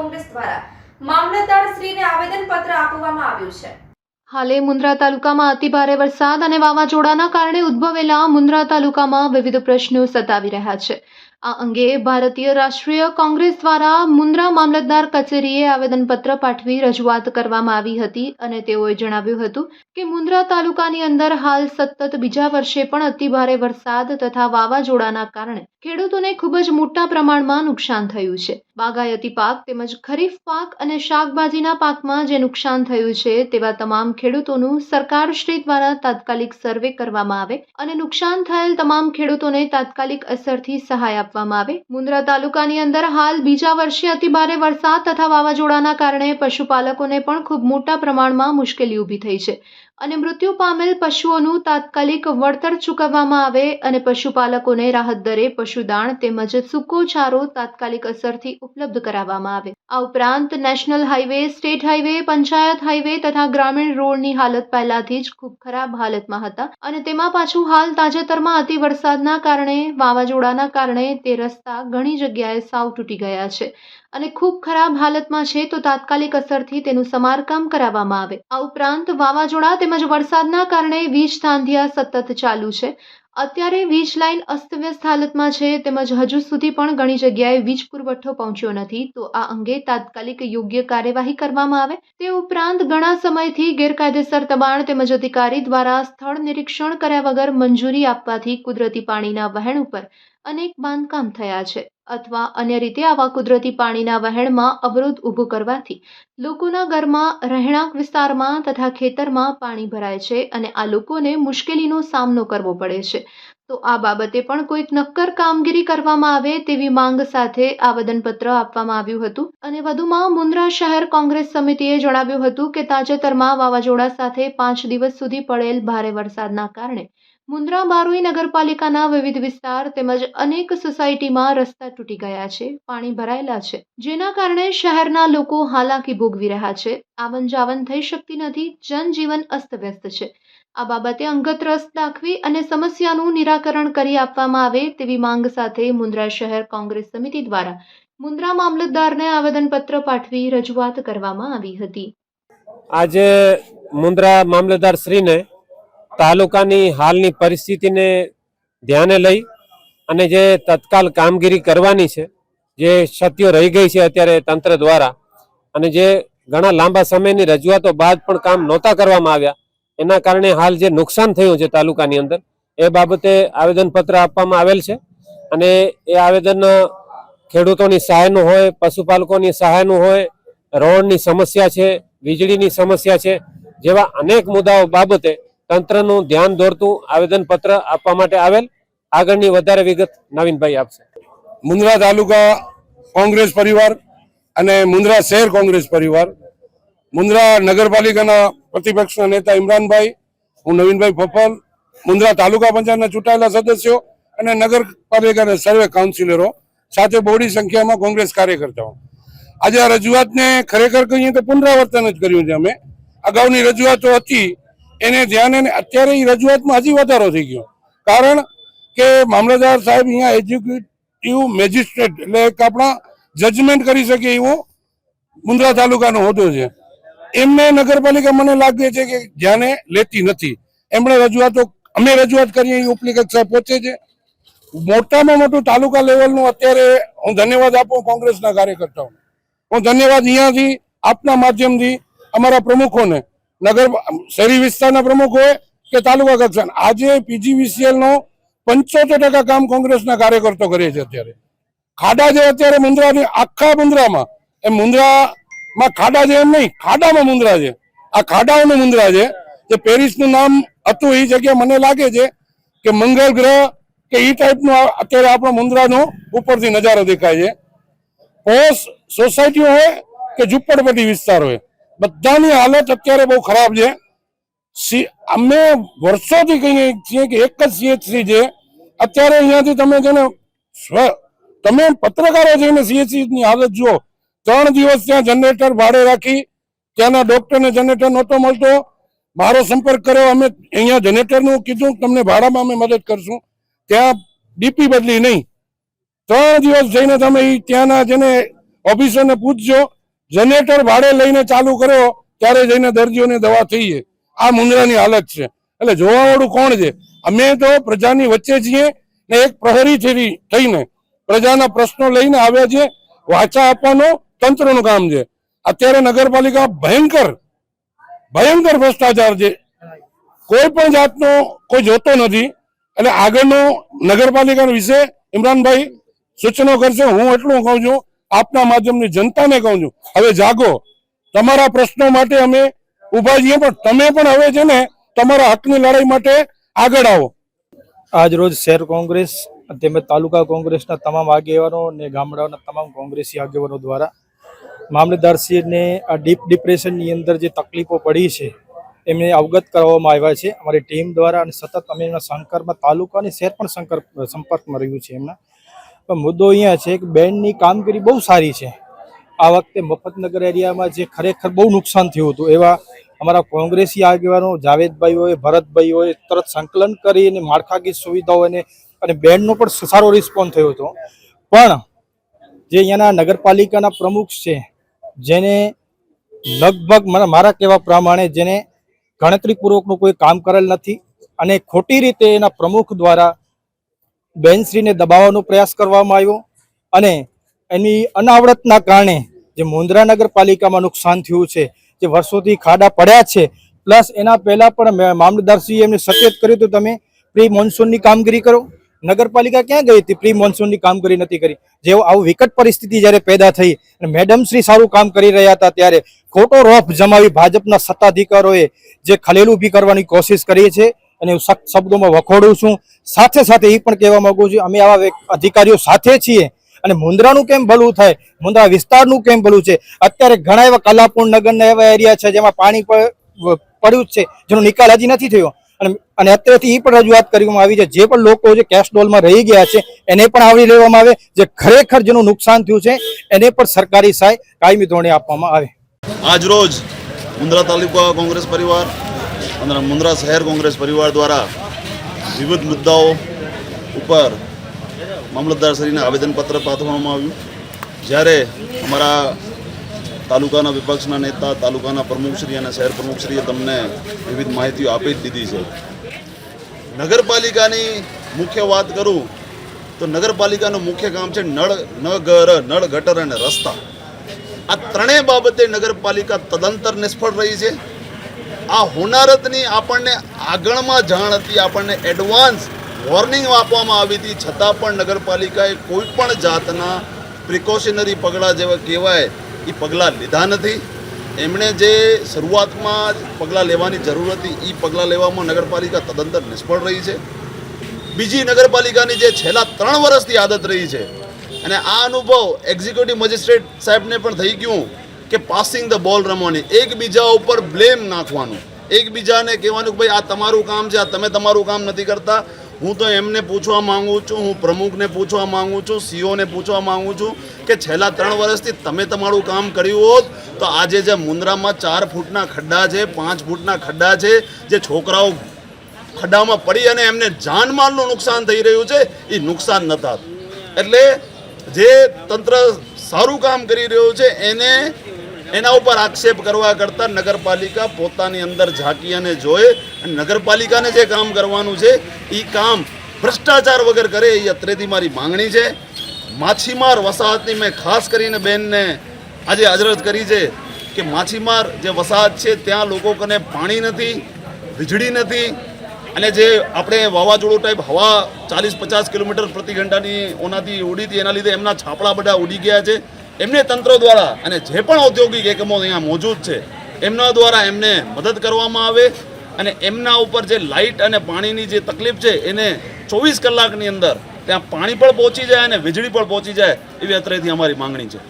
કોંગ્રેસ દ્વારા મામલતદાર આવેદન પત્ર આપવામાં આવ્યું છે. હાલે મુન્દ્રા તાલુકામાં અતિભારે વરસાદ અને વાવાઝોડાના કારણે ઉદ્ભવેલા મુન્દ્રા તાલુકામાં વિવિધ પ્રશ્નો સતાવી રહ્યા છે. આ અંગે ભારતીય રાષ્ટ્રીય કોંગ્રેસ દ્વારા મુન્દ્રા મામલતદાર કચેરીએ આવેદનપત્ર પાઠવી રજૂઆત કરવામાં આવી હતી અને તેઓએ જણાવ્યું હતું કે મુન્દ્રા તાલુકાની અંદર હાલ સતત બીજા વર્ષે પણ અતિભારે વરસાદ તથા વાવાઝોડાના કારણે ખેડૂતોને ખૂબ જ મોટા પ્રમાણમાં નુકસાન થયું છે. બાગાયતી પાક તેમજ ખરીફ પાક અને શાકભાજીના પાકમાં જે નુકસાન થયું છે તેવા તમામ ખેડૂતોનું સરકારશ્રી દ્વારા તાત્કાલિક સર્વે કરવામાં આવે અને નુકસાન થયેલ તમામ ખેડૂતોને તાત્કાલિક અસરથી સહાય આપવામાં આવે. મુન્દ્રા તાલુકાની અંદર હાલ બીજા વર્ષે અતિભારે વરસાદ તથા વાવાઝોડાના કારણે પશુપાલકોને પણ ખૂબ મોટા પ્રમાણમાં મુશ્કેલી ઊભી થઈ છે. અને મૃત્યુ પામેલ પશુઓનું તાત્કાલિક વળતર ચૂકવવામાં આવે અને પશુપાલકોને રાહત દરે પશુદાણ તેમજ સૂકો ચારો તાત્કાલિક અસરથી ઉપલબ્ધ કરાવવામાં આવે. આ ઉપરાંત national highway state highway panchayat highway તથા ગ્રામીણ રોડની હાલત પહેલાથી જ ખૂબ ખરાબ હાલતમાં હતા અને તેમાં પાછું હાલ તાજેતરમાં અતિ વરસાદના કારણે, વાવાઝોડાના કારણે તે રસ્તા ઘણી જગ્યાએ સાવ તૂટી ગયા છે અને ખૂબ ખરાબ હાલતમાં છે તો તાત્કાલિક અસરથી તેનું સમારકામ કરાવવામાં આવે. આ ઉપરાંત વાવાઝોડા તેમજ વરસાદના કારણે વીજ થાંધિયા સતત ચાલુ છે. અત્યારે વીજ લાઇન અસ્તવ્યસ્ત હાલતમાં છે તેમજ હજુ સુધી પણ ઘણી જગ્યાએ વીજ પુરવઠો પહોંચ્યો નથી. તો આ અંગે તાત્કાલિક યોગ્ય કાર્યવાહી કરવામાં આવે. તે ઉપરાંત ઘણા સમયથી ગેરકાયદેસર દબાણ તેમજ અધિકારી દ્વારા સ્થળ નિરીક્ષણ કર્યા વગર મંજૂરી આપવાથી કુદરતી પાણીના વહેણ ઉપર અનેક બાંધકામ થયા છે. અથવા અન્ય રીતે આવા કુદરતી પાણીના વહેણમાં અવરોધ ઊભો કરવાથી લોકોના ઘરમાં રહેણાંક વિસ્તારમાં તથા ખેતરમાં પાણી ભરાય છે અને આ લોકોને મુશ્કેલીનો સામનો કરવો પડે છે. તો આ બાબતે પણ કોઈક નક્કર કામગીરી કરવામાં આવે તેવી માંગ સાથે આવેદનપત્ર આપવામાં આવ્યું હતું અને વધુમાં મુન્દ્રા શહેર કોંગ્રેસ સમિતિએ જણાવ્યું હતું કે તાજેતરમાં વાવાઝોડા સાથે પાંચ દિવસ સુધી પડેલ ભારે વરસાદના કારણે મુન્દ્રા બારોઈ નગરપાલિકાના વિવિધ વિસ્તાર તેમજ અનેક સોસાયટીમાં રસ્તા તૂટી ગયા છે, પાણી ભરાયેલા છે. જેના કારણે શહેરના લોકો હાલાકી ભોગવી રહ્યા છે. આવન જાવન થઈ શકતી નથી, જનજીવન અસ્તવ્યસ્ત છે. આ બાબતે અંગત રસ દાખવી અને સમસ્યાનું નિરાકરણ કરી આપવામાં આવે તેવી માંગ સાથે મુન્દ્રા શહેર કોંગ્રેસ સમિતિ દ્વારા મુન્દ્રા મામલતદારને આવેદનપત્ર પાઠવી રજૂઆત કરવામાં આવી હતી. આજે મુન્દ્રા મામલતદાર શ્રીને તાલુકાની હાલની પરિસ્થિતિને ધ્યાને લઈ અને જે તત્કાલ કામગીરી કરવાની છે, જે ક્ષતિઓ રહી ગઈ છે અત્યારે તંત્ર દ્વારા અને જે ઘણા લાંબા સમયની રજૂઆતો બાદ પણ કામ નહોતા કરવામાં આવ્યા, એના કારણે હાલ જે નુકસાન થયું છે તાલુકાની અંદર, એ બાબતે આવેદનપત્ર આપવામાં આવેલ છે અને એ આવેદન ખેડૂતોની સહાયનું હોય, પશુપાલકોની સહાયનું હોય, રોડની સમસ્યા છે, વીજળીની સમસ્યા છે, જેવા અનેક મુદ્દાઓ બાબતે તંત્રનું ધ્યાન દોરતું આવેદનપત્ર આપવા માટે આવેલ. આગળની વધારે વિગત નવીનભાઈ આપશે. મુન્દ્રા તાલુકા કોંગ્રેસ પરિવાર અને મુન્દ્રા શહેર કોંગ્રેસ પરિવાર. મુન્દ્રા નગરપાલિકાના પ્રતિપક્ષના નેતા ઇમરાનભાઈ, હું નવીનભાઈ ફફલ મુન્દ્રા તાલુકા પંચાયતના ચૂંટાયેલા સદસ્યો અને નગરપાલિકાના સર્વે કાઉન્સિલરો સાથે બહોળી સંખ્યામાં કોંગ્રેસ કાર્યકર્તાઓ. આજે આ રજૂઆતને ખરેખર કહીએ તો પુનરાવર્તન જ કર્યું છે અમે. અગાઉની રજૂઆતો હતી એને ધ્યાને ને અત્યારે એ રજૂઆતમાં હજી વધારો થઈ ગયો. કારણ કે મામલતદાર સાહેબ અહીંયા એક્ઝિક્યુટિવ મેજિસ્ટ્રેટ એટલે એક આપણા જજમેન્ટ કરી શકે એવો મુન્દ્રા તાલુકાનો હોદ્દો છે. એમને નગરપાલિકા મને લાગે છે કે ધ્યાને લેતી નથી. એમણે રજૂઆતો, અમે રજૂઆત કરીએ એ ઉપલી સાહેબ પહોંચે છે. મોટામાં મોટું તાલુકા લેવલનું અત્યારે હું ધન્યવાદ આપું કોંગ્રેસના કાર્યકર્તાઓ હું ધન્યવાદ અહીંયાથી આપના માધ્યમથી અમારા પ્રમુખોને નગર શહેરી વિસ્તારના પ્રમુખ હોય કે તાલુકા કક્ષાના આજે પીજીવીસીએલનો પંચોતેર ટકા કામ કોંગ્રેસના કાર્યકર્તો કરે છે અત્યારે. ખાડા જે અત્યારે મુન્દ્રાની આખા મુન્દ્રામાં એ મુન્દ્રામાં ખાડા છે એમ નહીં, ખાડામાં મુન્દ્રા છે. આ ખાડાઓનું મુન્દ્રા છે. જે પેરિસનું નામ હતું એ જગ્યા મને લાગે છે કે મંગળ ગ્રહ કે એ ટાઈપનું અત્યારે આપણો મુન્દ્રાનો ઉપરથી નજારો દેખાય છે. પોસ સોસાયટીઓ હોય કે ઝુંપડપટ્ટી વિસ્તાર હોય. બધાની હાલત અત્યારે બહુ ખરાબ છે. અમે વર્ષોથી કહીએ છીએ કે એક જ સીએચસી છે. અત્યારે અહીંયાથી તમે જેને તમે પત્રકારો જઈને સીએચસી ની હાલત જુઓ. ત્રણ દિવસ ત્યાં જનરેટર ભાડે રાખી, ત્યાંના ડોક્ટરને જનરેટર નહોતો મળતો. મારો સંપર્ક કર્યો, અમે અહીંયા જનરેટરનું કીધું, તમને ભાડામાં અમે મદદ કરશું. ત્યાં ડીપી બદલી નહીં. ત્રણ દિવસ જઈને તમે ત્યાંના જેને ઓફિસરને પૂછજો જનરેટર ભાડે લઈને ચાલુ કર્યો, ત્યારે જઈને દર્દીઓને દવા થઈએ આ મુંદ્રાની હાલત છે. એટલે જોવાવાળું કોણ છે? અમે તો પ્રજાની વચ્ચે છીએ ને એક પ્રહરી થઈને, પ્રજાના પ્રશ્નો લઈને આવ્યા છે, વાચા આપવાનો તંત્રનું કામ છે. અત્યારે નગરપાલિકા ભયંકર ભયંકર ભ્રષ્ટાચાર છે. કોઈ પણ જાતનો, કોઈ જોતો નથી. એટલે આગળનો નગરપાલિકા વિશે, ઇમરાનભાઈ સૂચનો કરશે, હું એટલું કહું છું આપના માધ્યમની જનતાને કહું છું. હવે જાગો. તમારા પ્રશ્નો માટે અમે ઊભા છીએ, પણ તમે પણ હવે છે ને તમારા હકની લડાઈ માટે આગળ આવો. આજ રોજ શહેર કોંગ્રેસ તેમજ તાલુકા કોંગ્રેસના તમામ આગેવાનો અને ગામડાઓના તમામ કોંગ્રેસી આગેવાનો દ્વારા મામલતદારશ્રીને આ ડીપ ડિપ્રેશનની અંદર જે તકલીફો પડી છે, એમને અવગત કરવામાં આવ્યા છે. અમારી ટીમ દ્વારા અને સતત અમે એમના સંકર્પમાં તાલુકા અને શહેર પણ સંકર્પ સંપર્કમાં રહ્યું છે એમના. પણ મુદ્દો અહીંયા છે કે બેન્ડની કામગીરી બહુ સારી છે. આ વખતે મફતનગર એરિયામાં જે ખરેખર બહુ નુકસાન થયું હતું, એવા અમારા કોંગ્રેસી આગેવાનો જાવેદભાઈ હોય ભરતભાઈ હોય તરત સંકલન કરી અને માળખાકીય સુવિધાઓ અને અને બેન્ડનો પણ સારો રિસ્પોન્સ થયો હતો. પણ જે અહીંયાના નગરપાલિકાના પ્રમુખ છે, જેને લગભગ મારા કહેવા પ્રમાણે જેને ગણતરીપૂર્વકનું કોઈ કામ કરેલ નથી અને ખોટી રીતે એના પ્રમુખ દ્વારા બેનશ્રીને દબાવવાનો પ્રયાસ કરવામાં આવ્યો અને એની અનાવડતના કારણે જે મુન્દ્રા નગરપાલિકામાં નુકસાન થયું છે, જે વર્ષોથી ખાડા પડ્યા છે, પ્લસ એના પહેલાં પણ મામલતદારશ્રીએ એમને સચેત કર્યું હતું, તમે પ્રી મોન્સૂનની કામગીરી કરો. નગરપાલિકા ક્યાં ગઈ હતી? પ્રી મોન્સૂનની કામગીરી નથી કરી. જેવો આવું વિકટ પરિસ્થિતિ જ્યારે પેદા થઈ અને મેડમ શ્રી સારું કામ કરી રહ્યા હતા ત્યારે ખોટો રોફ જમાવી ભાજપના સત્તાધિકારોએ જે ખલેલ ઊભી કરવાની કોશિશ કરી છે અને હું સખ્ત શબ્દોમાં વખોડું છું. સાથે સાથે એ પણ કહેવા માગું છું, અમે આવા અધિકારીઓ સાથે છીએ. અને મુંદ્રાનું કેમ ભલું થાય? મુંદ્રા વિસ્તારનું કેમ ભલું છે? અત્યારે ઘણા એવા કલાપુર નગરના એવા એરિયા છે જેમાં પાણી પડ્યું જ છે, જેનો નિકાલ હજી નથી થયો. અને અને અત્યારથી એ પણ રજૂઆત કરવામાં આવી છે, જે પણ લોકો જે કેશ ડોલમાં રહી ગયા છે, એને પણ આવરી લેવામાં આવે, જે ખરેખર જેનું નુકસાન થયું છે, એને પણ સરકારી સહાય કાયમી ધોરણે આપવામાં આવે. આજરોજ મુંદ્રા તાલુકા કોંગ્રેસ પરિવાર અને મુન્દ્રા શહેર કોંગ્રેસ પરિવાર દ્વારા વિવિધ મુદ્દાઓ ઉપર મામલતદારશ્રીને આવેદનપત્ર પાઠવવામાં આવ્યું. જ્યારે અમારા તાલુકાના વિપક્ષના નેતા, તાલુકાના પ્રમુખશ્રી અને શહેર પ્રમુખશ્રીએ તમને વિવિધ માહિતીઓ આપી જ દીધી છે. નગરપાલિકાની મુખ્ય વાત કરું તો નગરપાલિકાનું મુખ્ય કામ છે નળ, નગર નળ ગટર અને રસ્તા. આ ત્રણેય બાબતે નગરપાલિકા તદંતર નિષ્ફળ રહી છે. આ હોનારતની આપણને આગળમાં જાણ હતી, આપણને એડવાન્સ વોર્નિંગ આપવામાં આવી હતી. છતાં પણ નગરપાલિકાએ કોઈ પણ જાતના પ્રિકોશનરી પગલાં જેવા કહેવાય, એ પગલાં લીધા નથી. એમણે જે શરૂઆતમાં પગલાં લેવાની જરૂર હતી, એ પગલાં લેવામાં નગરપાલિકા તદંતર નિષ્ફળ રહી છે. બીજી નગરપાલિકાની જે છેલ્લા ત્રણ વર્ષથી આદત રહી છે, અને આ અનુભવ એક્ઝિક્યુટિવ મજિસ્ટ્રેટ સાહેબને પણ થઈ ગયું. કે પાસિંગ ધ બોલ રમવાની. એકબીજા ઉપર બ્લેમ નાખવાનું. એકબીજાને કહેવાનું કે ભાઈ, આ તમારું કામ છે, આ તમે તમારું કામ નથી કરતા. હું તો એમને પૂછવા માંગુ છું, હું પ્રમુખને પૂછવા માંગુ છું, સીઓને પૂછવા માંગુ છું કે છેલ્લા ત્રણ વર્ષથી તમે તમારું કામ કર્યું હોત તો આજે જે મુન્દ્રામાં ચાર ફૂટના ખડ્ડા છે, પાંચ ફૂટના ખડ્ડા છે, જે છોકરાઓ ખડ્ડામાં પડી અને એમને જાનમાલનું નુકસાન થઈ રહ્યું છે, એ નુકસાન નતા એટલે જે તંત્ર સારું કામ કરી રહ્યું છે, એને એના ઉપર આક્ષેપ કરવા કરતાં નગરપાલિકા પોતાની અંદર ઝાંકી અને જોએ અને નગરપાલિકાને જે કામ કરવાનું છે એ કામ ભ્રષ્ટાચાર વગર કરે એ અત્રેથી મારી માંગણી છે. માછીમાર વસાહતની મેં ખાસ કરીને બેનને આજે અજરત કરી છે કે માછીમાર જે વસાહત છે, ત્યાં લોકો કને પાણી નથી, વીજળી નથી અને જે આપણે વાવાઝોડું ટાઈપ હવા ચાલીસ પચાસ કિલોમીટર પ્રતિ ઘંટાની ઓનાથી ઉડી હતી એના લીધે એમના છાપડા બધા ઉડી ગયા છે. એમને તંત્ર દ્વારા અને જે પણ ઔદ્યોગિક એકમો અહીંયા મોજૂદ છે, એમના દ્વારા એમને મદદ કરવામાં આવે અને એમના ઉપર જે લાઇટ અને પાણીની જે તકલીફ છે, એને ચોવીસ કલાકની અંદર ત્યાં પાણી પણ પહોંચી જાય અને વીજળી પણ પહોંચી જાય એવી અત્રેથી અમારી માંગણી છે.